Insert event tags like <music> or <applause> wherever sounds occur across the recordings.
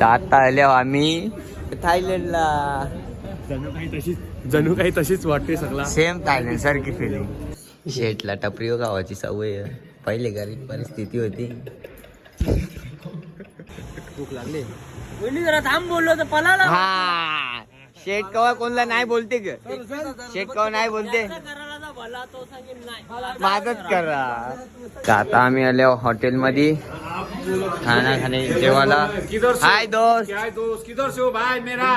तर आता आलो आम्ही थायलंडला. जणू काही तशीच जणू काही तशीच वाटते सगळा. सेम थायलंड सारखी फिलिंग शेटला टपरी गावाची सवय. पहिले गरीब परिस्थिती होती. भूक लागली. हा. शेट कवा कोणला नाही बोलते ग. शेट कवा नाही बोलते. माझच करा. तर आता आम्ही आलो हॉटेल मध्ये खाना खाणे जेवायला. हाय दोस्त. काय दोस्त किधर से हो भाई मेरा?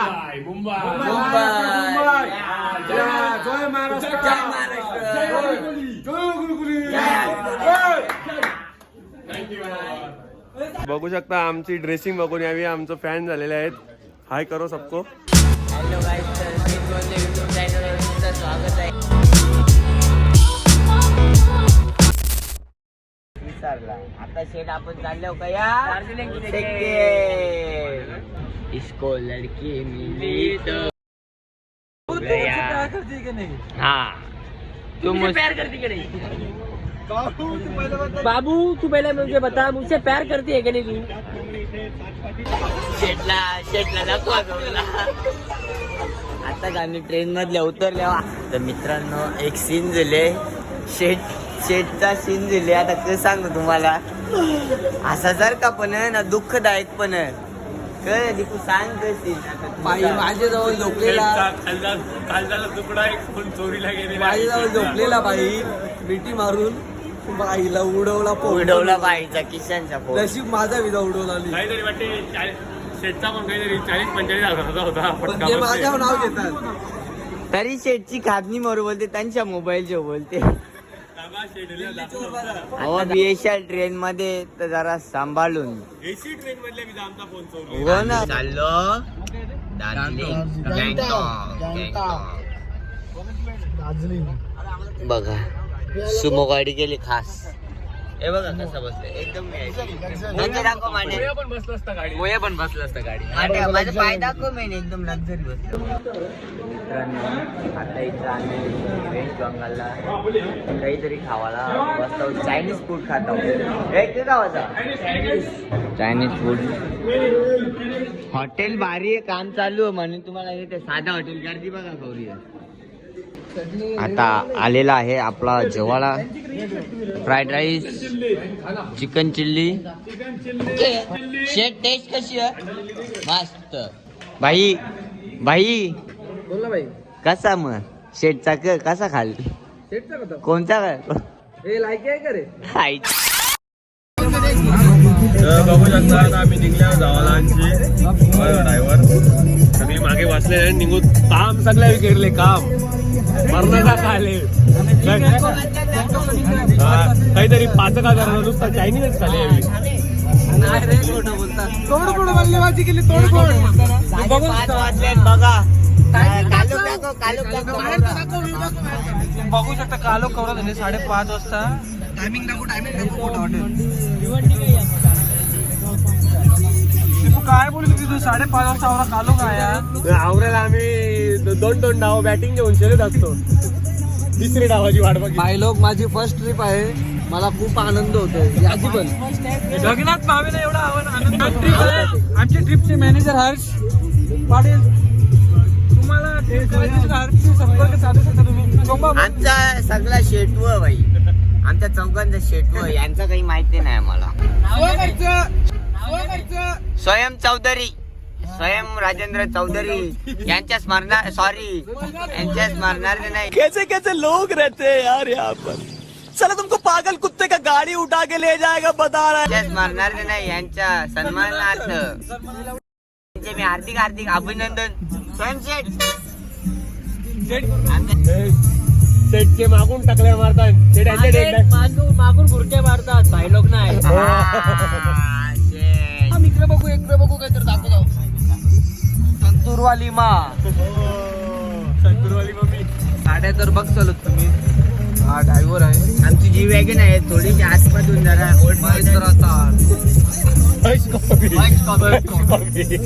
मुंबई मुंबई. जय महाराष्ट्र. बघू शकता आमची ड्रेसिंग बघून यावी आमचं फॅन झालेले आहेत. हाय करो सबको. हॅलो युट्यूब चॅनलवर तुमचं स्वागत आहे. आता शेट आपण चाललो का या. इसको लड़की मिली तो. गया. हाँ. तुम मुझ- प्यार करती कि नहीं? बाबू तू पहले मुझे बता मुझसे प्यार करती है कि नहीं तू? आता आम्ही ट्रेन मधल्या उतरल्या. तर मित्रांनो एक सीन झाले. शेट शेटचा सीन झाले आता ते सांगू तुम्हाला असा जर का पण आहे ना दुःखदायक पण आहे कळ दीपू सांग तुझा. माझ्याजवळ झोपलेला खालचा तुकडा एक फोन चोरीला गेलेला माझ्याजवळ झोपलेला बाई मिठी मारून बाईला उडवला. उडवला बाईचा किशनचा नशीब माझा विजा उडवला नाही. काहीतरी वाटते चाळीस- शेटचा पण काहीतरी चाळीस पंचेचाळीस हजाराचा होता. माझ्यावर नाव घेतात तरी शेटची खाजनी मोर बोलते त्यांच्या मोबाईलचे बोलते अहो बीएसएल ट्रेन मध्ये तर जरा सांभाळून. एसी ट्रेन मधल्या मी आमचा फोन हो ना. चाललो. दार्जिलिंग गँगटॉक गँगटॉक. बघा सुमो गाडी गेली खास. हे बघा कसं बसलं. एकदम म्हणजे दाखव माने पण बसला असता गाडी मोया पण बसला असता गाडी माझं पाय दाखव मेन एकदम लक्झरी बसलो. मित्रांनो आता इथं आम्ही वेस्ट बंगालला काहीतरी खावाला बसतो चायनीज फूड खातो एक ते गावाचा चायनीज फूड हॉटेल भारी आहे काम चालू आहे म्हणून तुम्हाला इथे साधा हॉटेल गर्दी बघा गौरी आता आलेला आहे आपला जेवाळा. Fried rice chicken chilli. शेट टेस्ट कशी आहे? मस्त. भाई भाई. बोल ना बाई कसा मग? शेटचा क कसा खाल? कोणता काय लायकी आहे का रे. <laughs> तर बघू शकता आता आम्ही निघल्या जावालांची ड्रायव्हर सगळी मागे वाचले आणि निघू काम सगळ्या केले काम. मरणाचा खाले हा, काहीतरी पाच हजार नुसता चायनीजच खाले बल्लेबाजी केली वाजलेत बघा. दाखव. बघू शकता कालो कवरा झाले साडेपाच वाजता. टायमिंग टायमिंग तू काय बोलतो साडेपाच वाजता आवरा कालो काय आम्ही दोन दोन डाव बॅटिंग घेऊन शर्यत असतो. तिसरी डावाची वाट बघ बाय लोक माझी फर्स्ट ट्रिप आहे. मला खूप आनंद होतोय. याची पण. जगन्नाथ भावेला एवढा आनंद ट्रिप आहे. आमच्या ट्रिपचे मॅनेजर हर्ष पाटील. तुम्हाला ट्रिप करायची तर हर्षशी संपर्क साधू शकता तुम्ही? सोमा आमचा सगळा शेटू आहे बाई. आमच्या चौघांचा शेटू आहे. यांचं काही माहिती नाही आम्हाला स्वयं चौधरी स्वयं राजेंद्र चौधरी यांच्या स्मरणार सॉरी यांच्या स्मरणार नाही. कैसे कैसे लोग रहते हैं यार यहाँ पर? चलो तुमको पागल कुत्ते का गाड़ी उठा के ले जाएगा बता रहा यांच्या स्मरणार नाही यांच्या सन्मानार्थ. त्यांचे मी हार्दिक हार्दिक अभिनंदन. स्वयं शेठ. आमच्या- सेटचे मागून टाकल्या मारतात. मागून मागून बुरक्या मारतात. भाई लोक नाही. इकडे बघू इकडे बघू काहीतरी दाखव संतूरवाली मा. संतूरवाली मम्मी गाड्या तर बघ चालत तुम्ही. हा ड्रायव्हर आहे. आमची जी वॅगन आहे थोडीशी आतमधून जरा ओल्ड आता कॉपी फर्स्ट कॉपी जी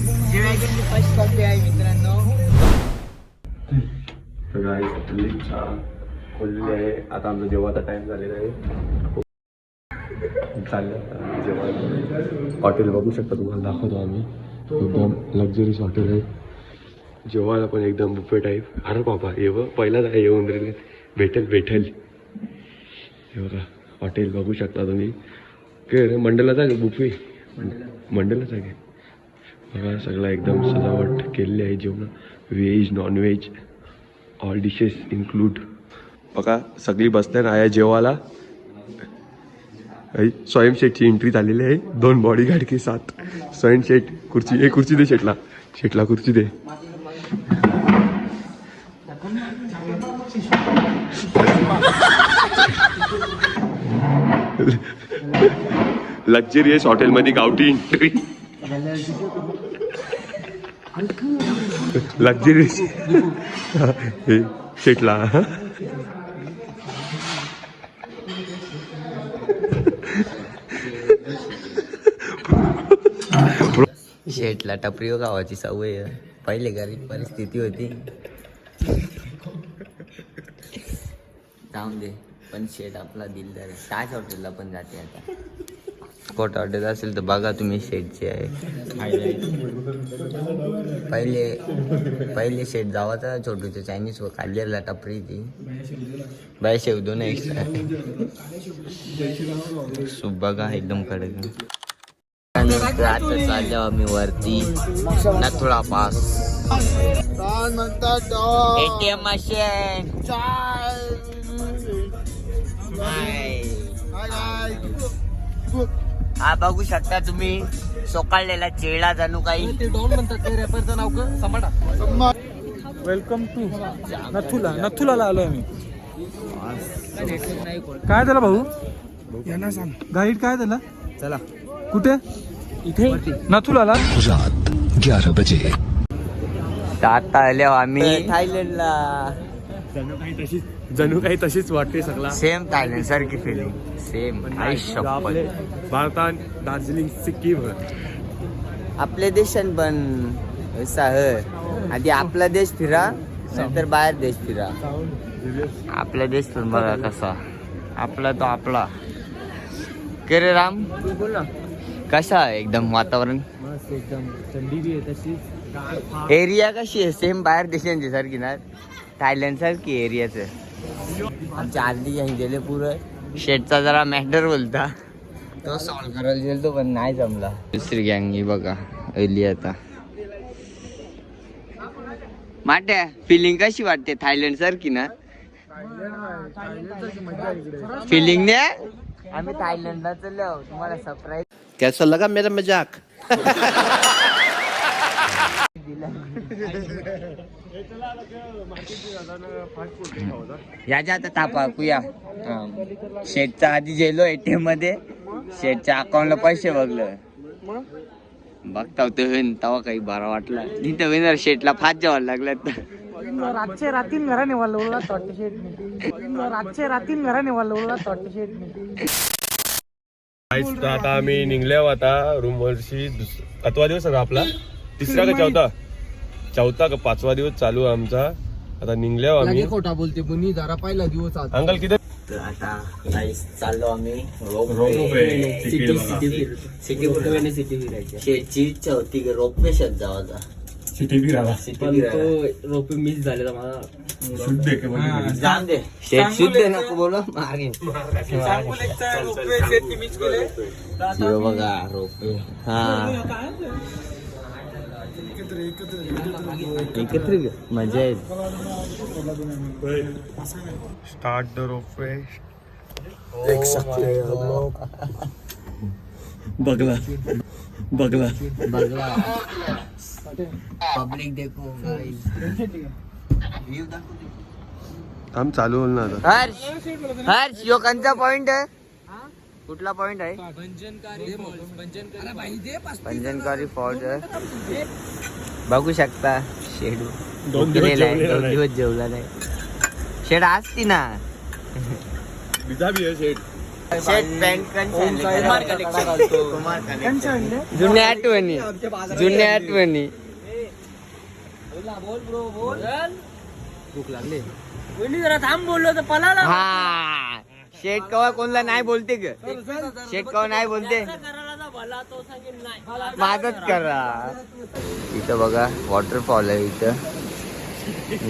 वॅगनची फर्स्ट कॉपी आहे मित्रांनो. तर गाडी आपली चहा खोललेली आहे. आता आमचा जेवायचा टाइम झालेला आहे. चाललं जेव्हा जेवण हॉटेल बघू शकता तुम्हाला दाखवतो आम्ही. एकदम लक्झरीस हॉटेल आहे. जेवायला पण एकदम बुफे टाईप अरे बाबा येव पहिलाच आहे येऊन रे. भेटेल भेटेल. हे बघा हॉटेल बघू शकता तुम्ही. के रे मंडलाच आहे बुफे मंडलाच आहे. बघा सगळं एकदम सजावट केलेली आहे जेवण. Veg non veg all dishes include बघा सगळी बसल्या ना आहे जेवायला. स्वयं शेठची एंट्री झालेली आहे. दोन बॉडी गार्ड की सात. स्वयं शेठ खुर्ची ए खुर्ची दे शेठला. शेठला खुर्ची दे. लक्झरियस हॉटेलमध्ये गावठी एंट्री लक्झरियस शेटला शेटला टपरीवर गावाची सवय पहिले गरीब परिस्थिती होती. जाऊन दे. पण शेट आपला दिलदार आहे. ताज हॉटेलला पण जाते आता. कोट हॉटेल असेल तर बघा तुम्ही शेटचे आहे. पहिले पहिले शेट जावाचा छोटूचं चायनीज व काढलेला टपरी ती. बाय शेव दोन एक्स्ट्रा सूप बघा एकदम कडक आता चाललो आम्ही वरती. नथुळा पास. ATM machine. हा बघू शकता तुम्ही. सोकाळलेला चेळा जणू काही. ते डॉन म्हणतात ते रॅपरचं नाव का? समाटा वेलकम टू नथुला नथुलाला आलोय आम्ही काय झालं भाऊ? यांना सांग. गाईड काय झालं? चला. कुठे? इथे? नथुलाला ग्यारह बजे। आता आलो आम्ही. थायलंडला. जणू काही तशीच जणू काही तशीच वाटते सगळा. सेम थायलंड सारखी फिलिंग सेम आपले भारतात दार्जिलिंग सिक्कीम आपल्या देशात पण असा ह आधी आपला देश फिरा नंतर बाहेर देश फिरा. आपला देश पण बघा कसा. आपला तो आपला. के रे राम? बोल ना. कसा आहे एकदम वातावरण? मस्त एकदम. थंडी बी आहे तशीच. एरिया कशी आहे? सेम बाहेर देशांची सारखी ना? थायलंड सारखी एरियाचं आमच्या आधी काही गेले पुरं. शेटचा जरा मॅटर बोलता. तो सॉल्व करायला गेलो पण नाही जमला. दुसरी गँग ही बघा अली आता. माट्या फिलिंग कशी वाटते थायलंड सारखी ना? फिलिंग ने? आम्ही थायलंडला चाललो तुम्हाला सरप्राईज कैसा लगा मेरा मजाक. याच्या आता तापा कुया. शेटचा आधी गेलो एटीएममध्ये. शेटच्या अकाउंटला पैसे बघलं. बघता होतं होईन तवा काही बरा वाटला. तिथं विनर शेटला फात जेवायला लागला रातचे रातीन घरा निवाला उरला तोट्टे शेट रातचे रातीन घरा निवाला उरला तोट्टे शेट काहीच तर आता आम्ही निघल्यावर आता रूम वरशी दुस- कितवा दिवस आहे आपला तिसरा का चौथा चौथा का पाचवा दिवस चालू आहे आमचा आता निघल्यावर आम्ही खोटा बोलते बुनी जरा पहिला दिवस अंकल किती तर आता चाललो आम्ही ropeway. City city city city फिरायची होती की रोपवे शेत जावाचा सिटी फिरायला सिटी रोपे मिस झालेला मला. शुद्ध आहे का म्हणजे? दे. शेट शुद्ध नको बोला. मागे बघा रोपवे हा. एकत्र. मजा येईल. स्टार्ट द रोपवे बगला. बगला. बघला पब्लिक दाखव आम चालू होईल ना आता. हर्ष हर्ष यो कंचा पॉइंट आहे. कुठला पॉइंट आहे? पंजनकारी फॉल्ट आहे. बघू शकता शेड. दोन दिवस जेवला नाही. शेड असती ना. बिजा बी आहे शेड. जुन्या आठवणी. जुन्या आठवणी. भूक लागली. वहिनी जरा थांब बोललो तर पळाला. हा. शेट कवा कोणला नाही बोलते ग. शेट कवा नाही बोलते. मला तो सांगेल नाही. माझच करा. इथं बघा वॉटरफॉल आहे इथं.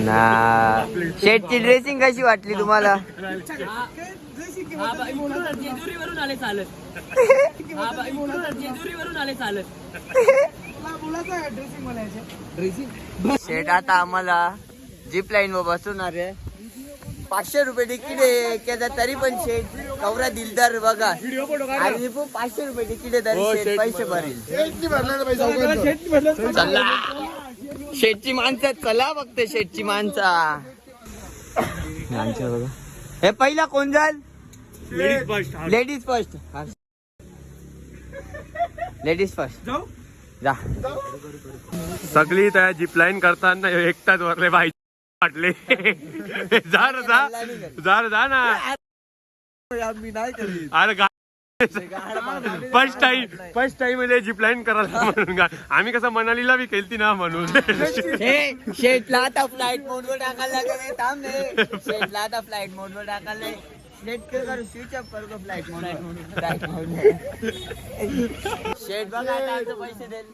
ना. शेटची ड्रेसिंग कशी वाटली तुम्हाला? हा जेजुरीवरून आले चालत हा बाई म्हणून तर जेजुरीवरून आले चालत शेट आता आम्हाला जीप लाईन वर बसवणार आहे. पाचशे रुपये तिकीट आहे केलं तरी पण शेट कवरा दिलदार बघा. आणि पण पाचशे रुपये तिकीट आहे तरी शेट पैसे भरेल. चला. शेटची माणसं चला फक्त शेटची माणसं. आमच्या बघा. हे पहिला कोण जाल लेडीज फर्स्ट लेडीज फर्स्ट जा. सगळी त्या जीप लाईन करताना एकटाच वरले बाई वाटले <laughs> जा ना जा. जा ना. अरे first time first time jeep line करायला म्हणून गा- आम्ही कसं मनालीला बी केलती ना म्हणून. शेटला आता फ्लाईट मोड वर टाकायला लागले थांब शेटला आता फ्लाईट मोड वर टाकायला switch off flight mode flight mode शेट बघा आता आमचे पैसे देईल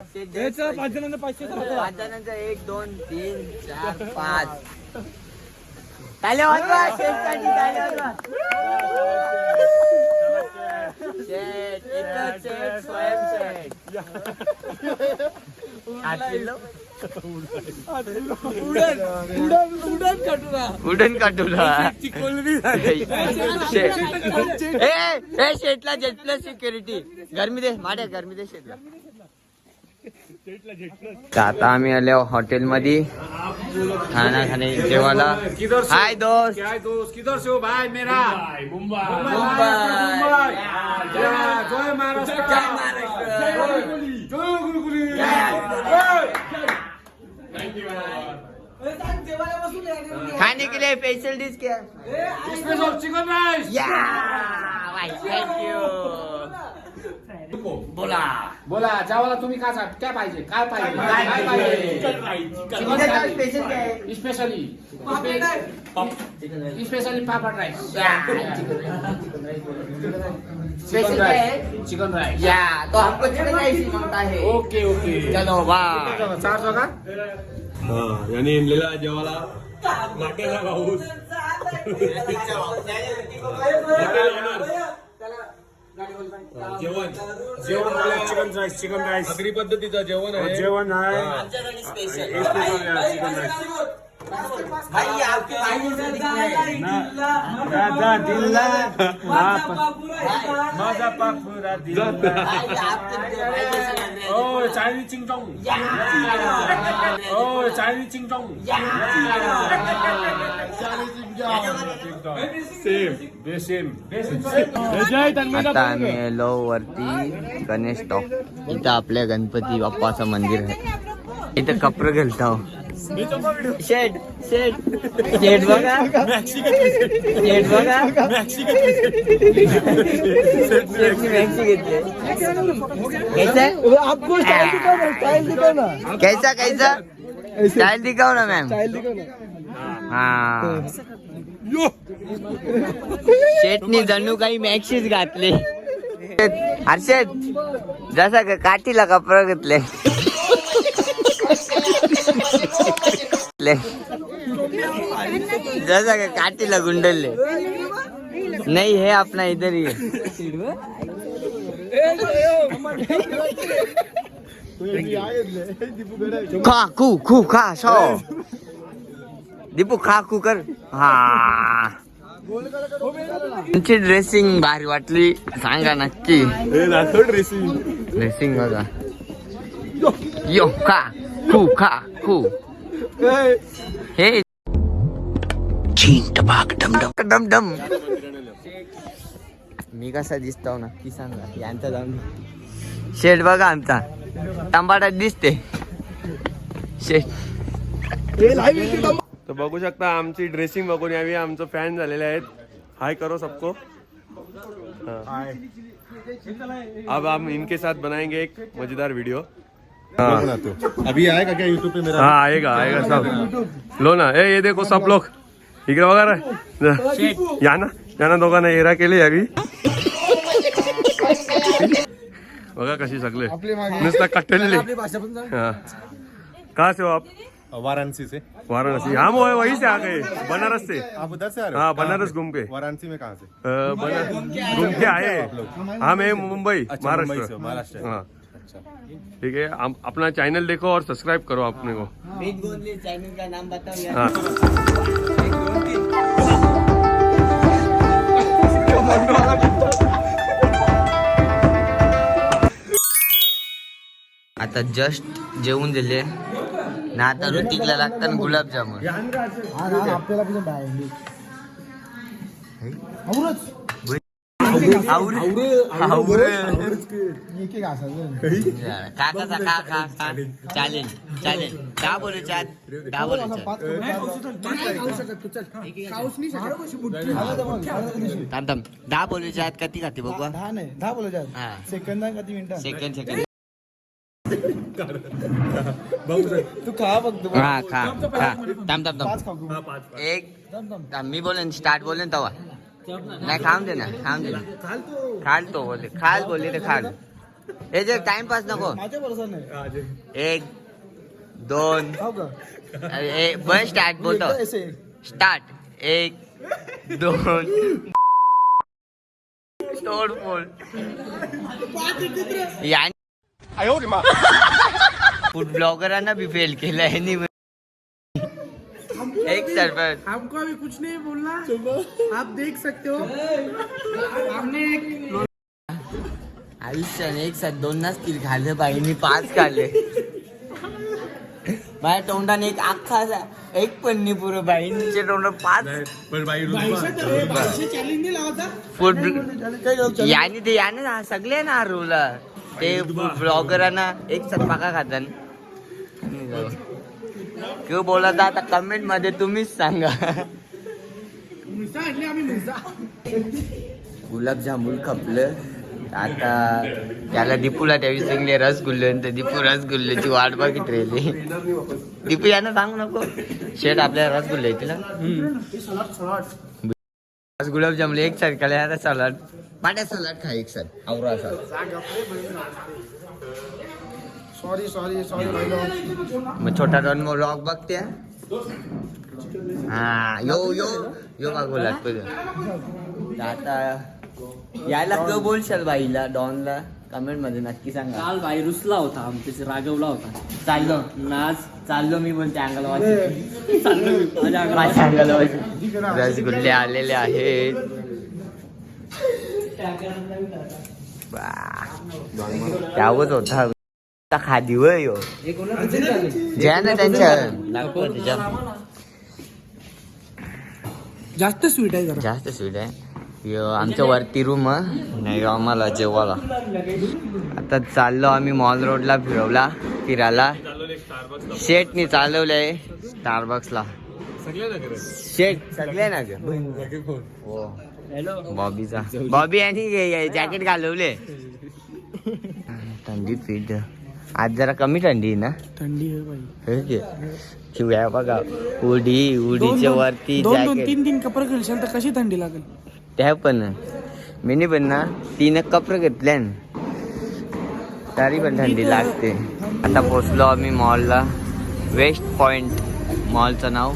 शेट देईल पैसे. पाच जणांना पाचशे पाच जणांचं एक दोन तीन चार पाच. टाळ्या वाजवा शेटसाठी. टाळ्या वाजवा. उडन काटूला. शेटला जेट प्लस सिक्युरिटी गरमी दे माड्या गरमी दे शेटला तर आता आम्ही आलो हॉटेल मध्ये खाना खाणे जेवायला. हाय दोस्त. काय दोस्त? किधर से हो भाई मेरा? मुंबई. मुंबई. जय महाराष्ट्र. जय महाराष्ट्र. जय गुरुकुली. खाने के लिए स्पेशल डिश क्या स्पेशल चिकन राईस या भाई थँक यू बोला. बोला जेवायला तुम्ही काय सा- काय पाहिजे? काय पाहिजे? काय पाहिजे? Chicken special? स्पेशली पापड राईस. स्पेशल काय आहे? Chicken rice. या तो हमको चिकन राइस ही मांगता है ओके ओके चलो वा चार जगा? यांनी इमलेला जेवाला माटेला पाऊस जेवण. जेवण चिकन राईस चिकन राईस. सागरी पद्धतीचं जेवण आहे. जेवण आहे. आमच्यासाठी स्पेशल चिकन राईस. है दिल्ला माझा पापुरा दिल्ला. हैं ओ चायनीज चिंगचोंग ओ चायनीज चिंगचोंग सेम बेसेम आता आम्ही वरती गणेश टॉप इथं आपल्या गणपती बाप्पाचं मंदिर आहे इथं कपडे घालतो शेड शेड शेड बघा शेड बघा कैसा कैसा कैसा स्टाइल दिखाओ ना मॅम हा शेटनी जणू काही मॅक्सीच घातले. हर्षद जसा का काठीला कपडा घेतले. जसा का काठीला गुंडलले नाही हे आपला इधर ही खा खू खू खा सो. दीपू खा खू कर. हा. तुमची ड्रेसिंग भारी वाटली. सांगा नक्की. ड्रेसिंग बघा. यो खा. खू खा खू. हे. डम डम. मी कसा दिसतो नक्की सांगा. यांचा जाऊन शेट बघा आमचा. टमाटा दिसते. शेट तर बघू शकता आमची ड्रेसिंग बघून यावी आमचं फॅन झालेले आहेत. हाय करो सबको. हाँ. अब हम इनके साथ बनाएँगे एक मज़ेदार वीडियो अभी आएगा क्या यूट्यूब पे मेरा? हाँ आएगा आएगा सब। लो ना ए ये देखो सब लोग। इकडे रे। या ना या ना दोघांना एरा केले यावी बघा कशी सगळे. नुसता पण हाँ। कहाँ से हो आप? वाराणसी से वाराणसी. हम वो वहीं से आ गए बनारस से आप उधर से आ रहे हो हाँ बनारस घूम के? वाराणसी में कहाँ से? घूम के आए हम है मुंबई महाराष्ट्र. से, महाराष्ट्र। हाँ. ठीक है अपना चैनल देखो और सब्सक्राइब करो अपने को. चॅनल का नाम बताओ यार. हाँ. <laughs> आता जस्ट जेवून दिले. ना आता ऋतिकला लागतात गुलाबजामुन. हा. काकाचा का. का का चालेल चालेल. का बोलू चाल. का बोलू तर. थांब थांब. दहा बोलू चाल किती खाते बघू? दहा नाही दहा सेकंद किती मिनिटं? सेकंड सेकंड तू खा फक्त हा खा खा। थांब थांब पाच थांब एक थांब, थांब. थांब, मी बोलेन स्टार्ट बोलेन तवा। नाही खाम दे ना खाम दे ना खाल तो। बोले खाल बोलले ते खाल। हे जे नको एक दोन। बस स्टार्ट बोलतो स्टार्ट एक दोन। तोडफोड याने फूड ब्लॉगरांना बी फेल केलं यांनी एक सरपंच हमको अभी कुछ नहीं बोलना। आप देख सकते हो। हमने एक आयुष्याने एक साथ दोनच तीर खाल्ले पाहिजे मी पाच खाल्ले. माझ्या तोंडाने एक अख्खा असा एक पण नाही पुरं बाईंच्या तोंडात पाच चॅलेंज नाही लावायचा फूड याने ते याने ना सगळे ना हरवला ते ब्लॉगरांना एक साथ पाका खातात किंवा बोलत आता कमेंटमध्ये तुम्हीच सांगा. गुलाबजामुन खपलं. आता त्याला दीपूला त्यावेळी सांगले रसगुल्ले तर दीपू रसगुल्ल्याची वाट बघित राहिली दीपू यांना सांगू नको. शेट आपल्याला रसगुल्ले येतील आज गुलाबजामुन एक साथ खाले आता सलाड. पाट्या सलाड खा एक साथ आवरा सलाड. सॉरी सॉरी सॉरी मग छोटा डॉन मग रॉक बघते हा? यो यो यो गुलाब तुझं आता यायला क बोलशाल बाईला डॉनला. कमेंटमध्ये नक्की सांगा. काल बाई रुसला होता आमच्याशी रागवला होता. चाललो. नाच चाललो मी बोलते अंगाला वाजते चाललो मी. माझ्या रसगुल्ले आलेले आहेत. बा. त्यावच होता. खादी वय यो. ज्या ना त्यांच्या. जास्त स्वीट आहे जरा. जास्त स्वीट आहे. आमच्या वरती रूम नाही आम्हाला जेवायला. आता चाललो आम्ही मॉल रोडला फिरवला फिरायला. शेटनी चालवलंय स्टारबक्सला शेट सगळे ना हो. बॉबीचा. बॉबी यांनी जॅकेट घालवले थंडी फिट आज जरा कमी थंडी आहे ना? थंडी बघा उडी उडीच्या वरती तीन तीन कपडे घालशाल तर कशी थंडी लागेल? त्या पण. मी पण ना तीन कपडे घेतले तरी पण थंडी लागते. आता पोचलो आम्ही मॉलला. वेस्ट पॉइंट मॉलचं नाव.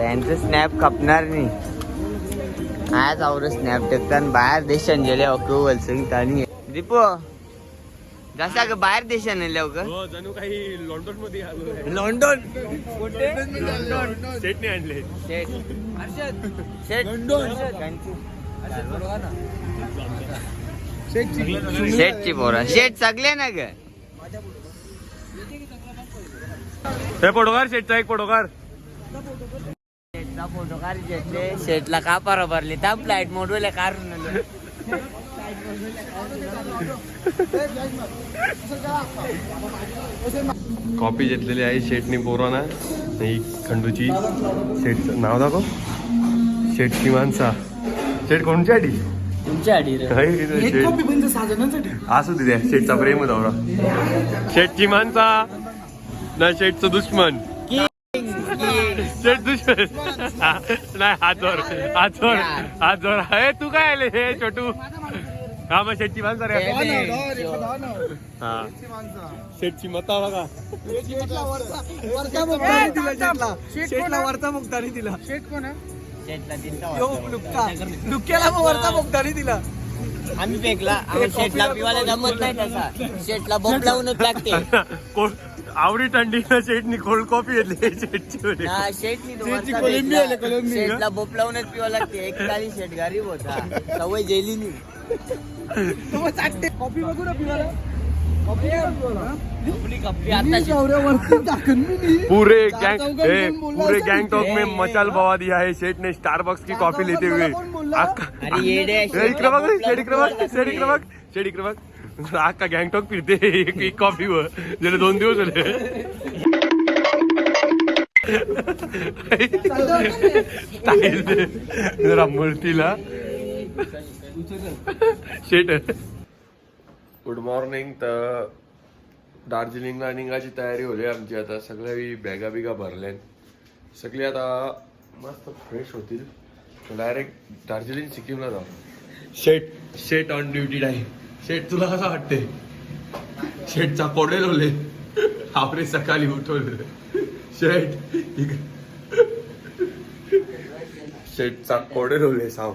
यांचं स्नॅप खपणार नाही. आज आवर स्नॅप टेकताना बाहेर देशान गेले अकोवल सांगतानी दीपो जसा का बाहेर देशाने नेल्या का हो जणू काही लंडनमध्ये लंडन कुठे? स्टेटने आणले. शेट शेट शेटची पोरा. शेट सगळे ना ग. हे पडोकार शेटचा एक घेतले शेटला का पारा भरली त्या फ्लाईट मोडवले काढून कॉपी घेतलेली आहे शेटनी पोराना. ही खंडूची शेटचं नाव दाखव. शेटची माणसा शेट कोणची आडी? तुमच्या आडी रे. एक शेट कॉपी पण साधनांसाठी असू दे द्या. शेटचा प्रेम दौरा शेटची माणसा ना शेटचं दुश्मन. शेट दुश्मन. नाही हातवर. हातवर. हातवर. हे तू काय आले? हे छोटू. हा मग शेटची माणसं रे. हे. हा शेटची मता बघा. वरचा. मुक्तानी दिला शेटला वरचा मुक्तानी दिला शेटला दिलता यो मग वरचा मुक्तानी दिला. आम्ही फेकला. आम्ही शेटला पिवायला जमत नाही तसा. शेटला बोंब लावूनच लागते. <laughs> कोण आवडी थंडीनं शेटनी कोल्ड कॉफी घेतली शेटची. बोप लावूनच पिवा लागते. एक काळी शेट गरीब होता. सवय जेली कॉफी बघू ना पिवाला. पूरे गैंग पूरे गैंगटॉक इथे? में मचाल बवा दिया है शेट ने स्टारबक्स की कॉफी लेते हुए। अख्खा गँगटॉक फिरते एक एक कॉफी वर गेले दोन दिवस झाले जरा मूर्तीला शेट गुड मॉर्निंग तर दार्जिलिंगला निघायची तयारी होली आमची. आता सगळ्या बॅगा बिगा भरल्या सगळी आता मस्त फ्रेश होतील. डायरेक्ट दार्जिलिंग सिक्कीमला जाऊ. शेट शेट ऑन ड्युटी टाईम शेट तुला कसं वाटते शेटचा कोडेल होले आपले सकाळी उठवले शेट शेटचा <laughs> कोडेल होले साव.